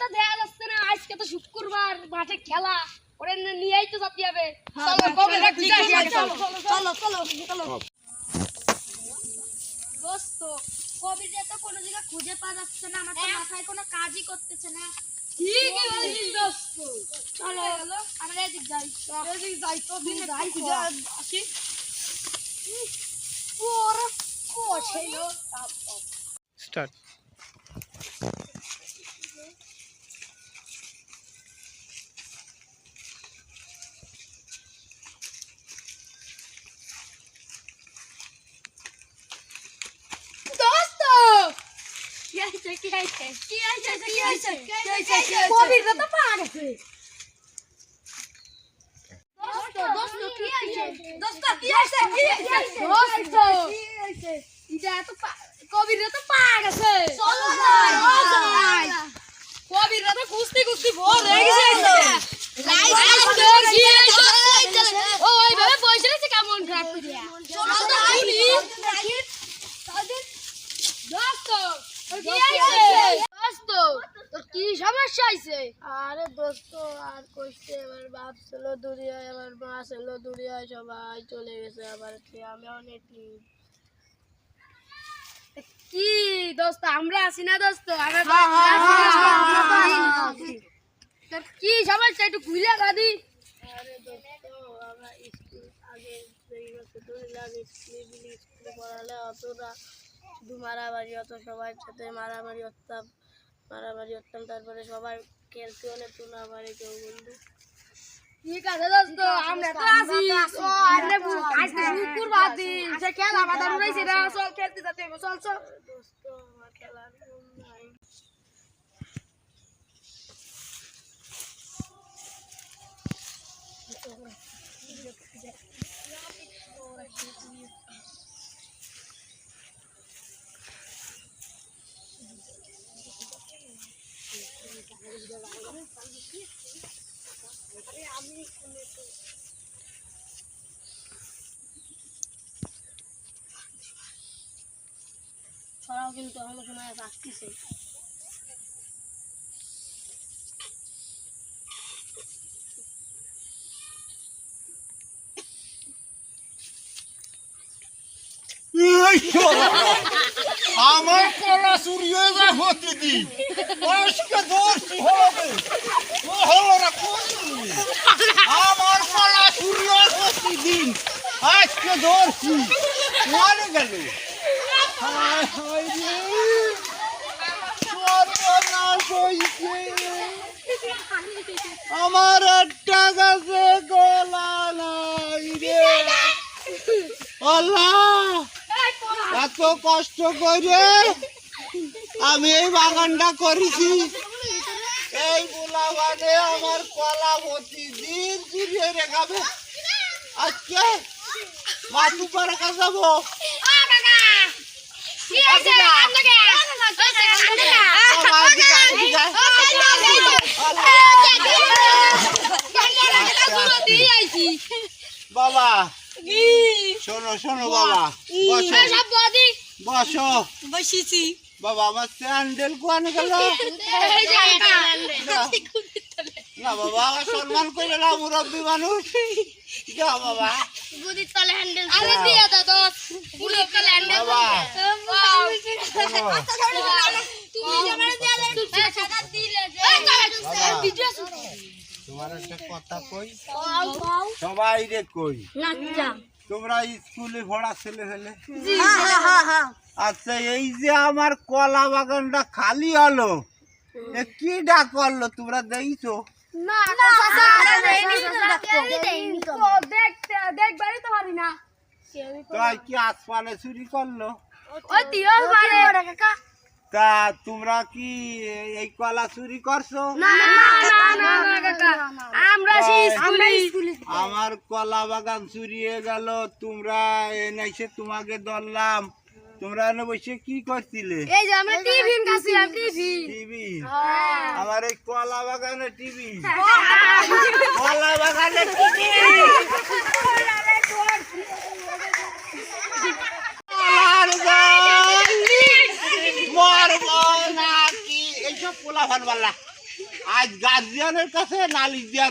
তো দেয়া যাচ্ছে না আজকে তো শুক্রবার মাঠে খেলা। ওরে নিয়েই তো যেতে হবে। চলো কবিরা খুঁজে আসি আগে, চলো চলো চলো। চলো দোস্ত কবিরা তো কোনো জায়গা খুঁজে পাওয়া যাচ্ছে না আমার তো মাথায় কোনো কাজই করতেছে না। ঠিকই বলেছিস দোস্ত। চলো আমরা এদিক যাই। এদিক যাই তো দিন যাই আসি। ওরা কোথায় স্টার্ট দোস্ত কি আছে কি আছে কি আছে কি আছে কি আছে কবির তো পা গেছে দোস্ত দোস্ত কি আছে দোস্ত কি আছে কি আছে দোস্ত কি আছে ইটা তো কবির তো পা গেছে চলো যাই কবির তো কুস্তি কুস্তি ভোর হয়ে গেছে ও ওইভাবে বসে রয়েছে কেমন খারাপ করিয়া চলো দোস্ত তোর কি হয়েছে দোস্ত তোর কি সমস্যা হয়েছে আরে দোস্ত আর কইছে আমার বাপ ছিল আমার মা ছিল সবাই চলে গেছে আবার কি আমি অনেক কি দোস্ত আমরা আছি না দোস্ত আমরা তো তোর কি সমস্যা একটু খুলে গাদি। আরে দোস্ত আমরা স্কুল আগে যেই স্কুলে পড়ালে অতটা শুধু মারামারি হতো সবার সাথে মারামারি হতাম মারামারি করতাম তারপরে সবার খেলতে হলে টুনামারি কেউ বন্ধু। ঠিক আছে দোস্ত আমরা তো আছি। ও আরে আজকে শুক্রবার দিন খেলা না চল খেলতে যেতে চল চল। দোস্ত আমার খেলার ছড়াও কিন্তু সময় আমার কলা চুরি হয়ে প্রতিদিন। আজকে দোষী হবে ও হলো না কোনদিন? আমার কলা চুরি হয় প্রতিদিন দোষী মরে গেল। আমার একটা গাছে গলা নাই রে। এত কষ্ট করে আমি এই বাগানটা করেছি। এই বুলাবানে আমার কলা প্রতিদিন চুরিয়ে রেখাবে আজকে মাতু পারে কাছে যাব বাবা, শোনো শোনো বাবা বসো বসিছি বাবা আমার স্যান্ডেল কোয়ান গেল না বাবা সম্মান করে না মুরব্বী মানুষ যা বাবা তলে হ্যান্ডেল আরে দিয়ে দাও দোস বুদির তলে হ্যান্ডেল বাবা। তুমি আমার দিয়ে দাও সাদা দিলে যে। তোমার একটা কথা কই? সবাই রে কই? নাচা তোমরা স্কুলে পড়া ছেলে ফেলে? হ্যাঁ হ্যাঁ হ্যাঁ। আচ্ছা এই যে আমার কলা বাগানটা খালি হলো এ কি ডাক করল তোমরা দেখছ? না না তো দেখতে দেখবারই তো পারি না। তাই কি আসপানে চুরি করল? ওই দিও পারে। ওরা কাকা। তা তোমরা কি এই কলা চুরি করছ? না না না না কাকা। আমরা স্কুলে আমার কলা বাগান চুরিয়ে গেল তোমরা এনাইসে তোমাকে ধরলাম। তোমরা এনে বসে কি করছিলে? এই যে আমরা টিভি কাছিলাম টিভি টিভি আমার এই কলা বাগানে টিভি। কলা বাগানে টিভি। এইসব পোলা আজ গার্জিয়ানের কাছে নালিশ দিয়া